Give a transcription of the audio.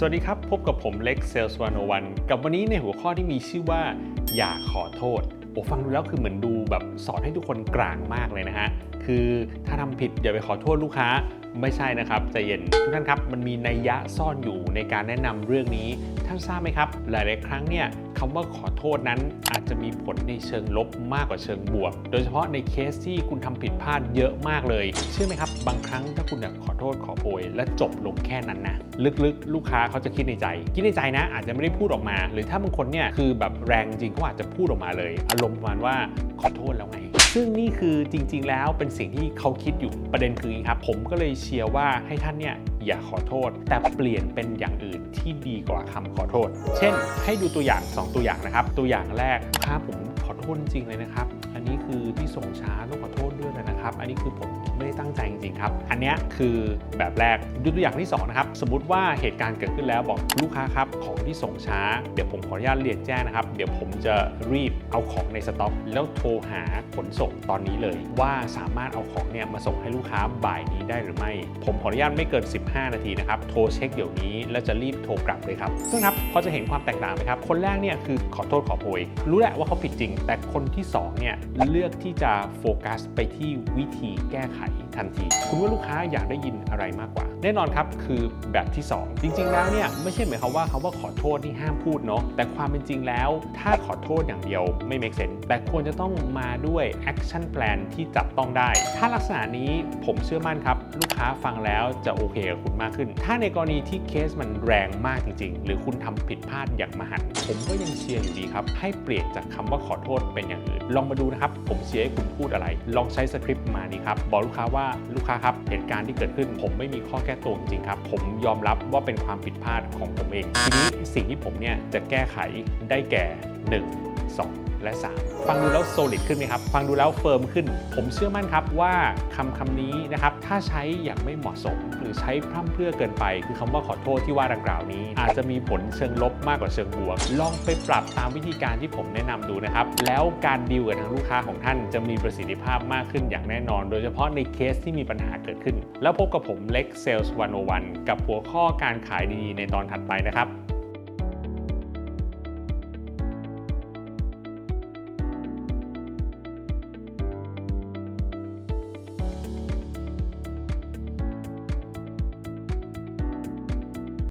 สวัสดีครับ พบกับผมเล็กเซลส์วันวันกับวันนี้ในหัวข้อที่มีชื่อว่า อย่าขอโทษ โอ้ฟังดูแล้วคือเหมือนดูแบบสอนให้ทุกคนกลางมากเลยนะฮะ คือถ้าทำผิดอย่าไปขอโทษลูกค้าไม่ใช่นะครับใจเย็นทุกท่านครับมันมีนัยยะซ่อนอยู่ในการแนะนำเรื่องนี้ท่านทราบไหมครับ หลายๆครั้งเนี่ยคำว่าขอโทษนั้นอาจจะมีผลในเชิงลบมากกว่าเชิงบวก โดยเฉพาะในเคสที่คุณทำผิดพลาดเยอะมากเลย เชื่อไหมครับ บางครั้งถ้าคุณขอโทษขอโพยและจบลงแค่นั้นนะลึกๆ ลูกค้าเขาจะคิดในใจ คิดในใจนะ อาจจะไม่ได้พูดออกมา หรือถ้าบางคนเนี่ยคือแบบแรงจริงเขาอาจจะพูดออกมาเลย อารมณ์ประมาณว่าขอโทษแล้วไง ซึ่งนี่คือจริง ๆ แล้วเป็นสิ่งที่เขาคิดอยู่ประเด็นคืออย่างนี้ครับ ผมก็เลยเชียร์ว่าให้ท่านเนี่ยอย่าขอโทษ แต่เปลี่ยนเป็นอย่างอื่นที่ดีกว่าคำขอโทษ เช่น ให้ดูตัวอย่าง 2 ตัวอย่างนะครับ ตัวอย่างแรกลูกค้าผมขอโทษจริงเลยนะครับ อันนี้คือที่ส่งช้าต้องขอ นะครับ อันนี้คือผมไม่ได้ตั้งใจจริงๆครับ อันเนี้ยคือแบบแรกดูตัวอย่างที่สองนะครับ สมมติว่าเหตุการณ์เกิดขึ้นแล้วบอกลูกค้าครับของที่ส่งช้า เดี๋ยวผมขออนุญาตเรียนแจ้งนะครับ เดี๋ยวผมจะรีบเอาของในสต็อก แล้วโทรหาขนส่งตอนนี้เลย ว่าสามารถเอาของเนี่ยมาส่งให้ลูกค้าบ่ายนี้ได้หรือไม่ ผมขออนุญาตไม่เกิน 15 นาทีนะครับ โทรเช็คเดี๋ยวนี้แล้วจะรีบโทรกลับเลยครับ ซึ่งครับพอจะเห็นความแตกต่างไหมครับ คนแรกเนี่ยคือขอโทษขอโพยรู้แหละว่าเขาผิดจริง แต่คนที่สองเนี่ยเลือกที่จะโฟกัสไปที่วิธีแก้ไขทันที คุณว่าลูกค้าอยากได้ยินอะไรมากกว่า แน่นอนครับคือแบบที่ 2 จริง ๆ แล้วเนี่ยไม่ใช่หมายความว่าคาว่าขอโทษที่ห้ามพูดเนาะแต่ความเป็นจริงแล้ว ถ้าขอโทษอย่างเดียวไม่ make sense แต่ควรจะต้องมาด้วย action plan ที่จับต้องได้ ถ้าลักษณะนี้ผมเชื่อมั่นครับ ลูกค้าฟังแล้วจะโอเคกับคุณมากขึ้น ถ้าในกรณีที่เคสมันแรงมากจริง ๆ หรือคุณทำผิดพลาดอย่างมหันผมก็ยังเชียร์อยู่ดีครับ ให้เปลี่ยนจากคำว่าขอโทษเป็นอย่างอื่น ลองมาดูนะครับ ผมเชียร์ให้คุณพูดอะไร ลองใช้สคริปต์มานี้ครับบอกลูกค้าว่าลูกค้าครับเหตุการณ์ที่เกิดขึ้น ผมไม่มีข้อแก้ตัวจริงครับ ผมยอมรับว่าเป็นความผิดพลาดของผมเองทีนี้สิ่งที่ผมเนี่ยจะแก้ไขได้แก่ 1 2 และ 3 ฟังดูแล้วโซลิดขึ้นไหมครับ ฟังดูแล้วเฟิร์มขึ้น ผมเชื่อมั่นครับว่าคำคำนี้นะครับ ถ้าใช้อย่างไม่เหมาะสม หรือใช้พร่ำเพรื่อเกินไป คือคำว่าขอโทษที่ว่าดังกล่าวนี้ อาจจะมีผลเชิงลบมากกว่าเชิงบวก ลองไปปรับตามวิธีการที่ผมแนะนำดูนะครับ แล้วการดีลกับทางลูกค้าของท่านจะมีประสิทธิภาพมากขึ้นอย่างแน่นอน โดยเฉพาะในเคสที่มีปัญหาเกิดขึ้น แล้วพบกับผมเล็กเซลส์วันโอวันกับหัวข้อการขายดีๆในตอนถัดไปนะครับ